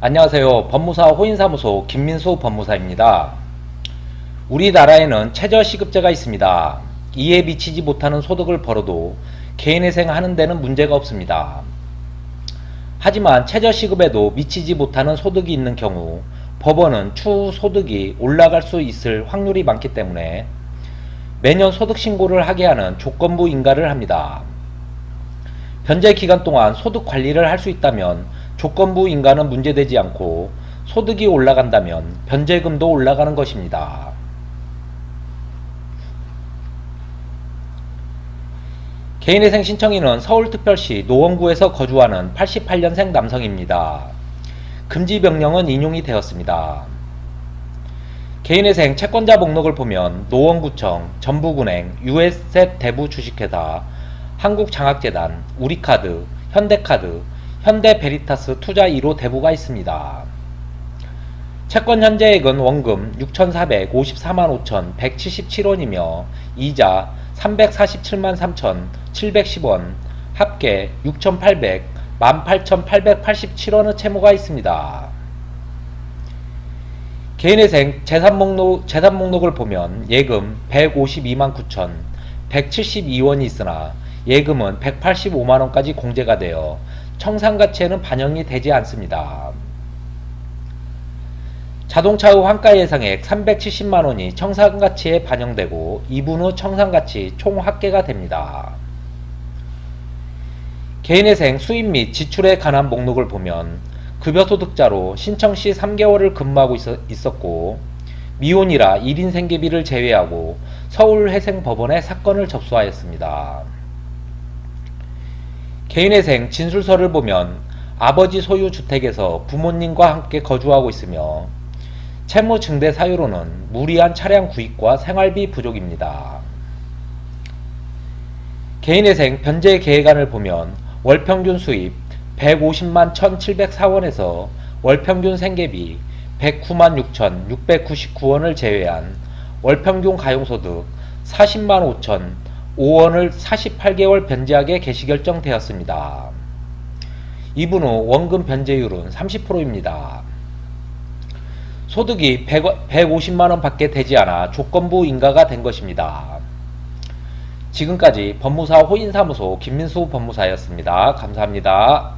안녕하세요. 법무사 호인사무소 김민수 법무사입니다. 우리나라에는 최저시급제가 있습니다. 이에 미치지 못하는 소득을 벌어도 개인회생 하는 데는 문제가 없습니다. 하지만 최저시급에도 미치지 못하는 소득이 있는 경우 법원은 추후 소득이 올라갈 수 있을 확률이 많기 때문에 매년 소득 신고를 하게 하는 조건부 인가를 합니다. 변제 기간 동안 소득 관리를 할 수 있다면 조건부 인가는 문제되지 않고 소득이 올라간다면 변제금도 올라가는 것입니다. 개인회생 신청인은 서울특별시 노원구에서 거주하는 88년생 남성입니다. 금지 명령은 인용이 되었습니다. 개인회생 채권자 목록을 보면 노원구청, 전북은행, 유에셋 대부 주식회사, 한국장학재단, 우리카드, 현대카드, 현대 베리타스 투자 1호 대부가 있습니다. 채권 현재액은 원금 6,454만 5,177원이며 이자 347만 3,710원, 합계 6,800, 18,887원의 채무가 있습니다. 개인회생 재산 목록, 재산 목록을 보면 예금 152만 9천 172원이 있으나 예금은 185만원까지 공제가 되어 청산가치에는 반영이 되지 않습니다. 자동차 후 환가 예상액 370만원이 청산가치에 반영되고 2분 후 청산가치 총 합계가 됩니다. 개인회생 수입 및 지출에 관한 목록을 보면 급여소득자로 신청 시 3개월을 근무하고 있었고 미혼이라 1인 생계비를 제외하고 서울회생법원에 사건을 접수하였습니다. 개인회생 진술서를 보면 아버지 소유 주택에서 부모님과 함께 거주하고 있으며 채무 증대 사유로는 무리한 차량 구입과 생활비 부족입니다. 개인회생 변제 계획안을 보면 월평균 수입 150만 1,704원에서 월평균 생계비 109만 6,699원을 제외한 월평균 가용소득 40만 5천 5원을 48개월 변제하게 개시 결정되었습니다. 이분 후 원금 변제율은 30%입니다. 소득이 100, 150만원 밖에 되지 않아 조건부 인가가 된 것입니다. 지금까지 법무사 호인사무소 김민수 법무사였습니다. 감사합니다.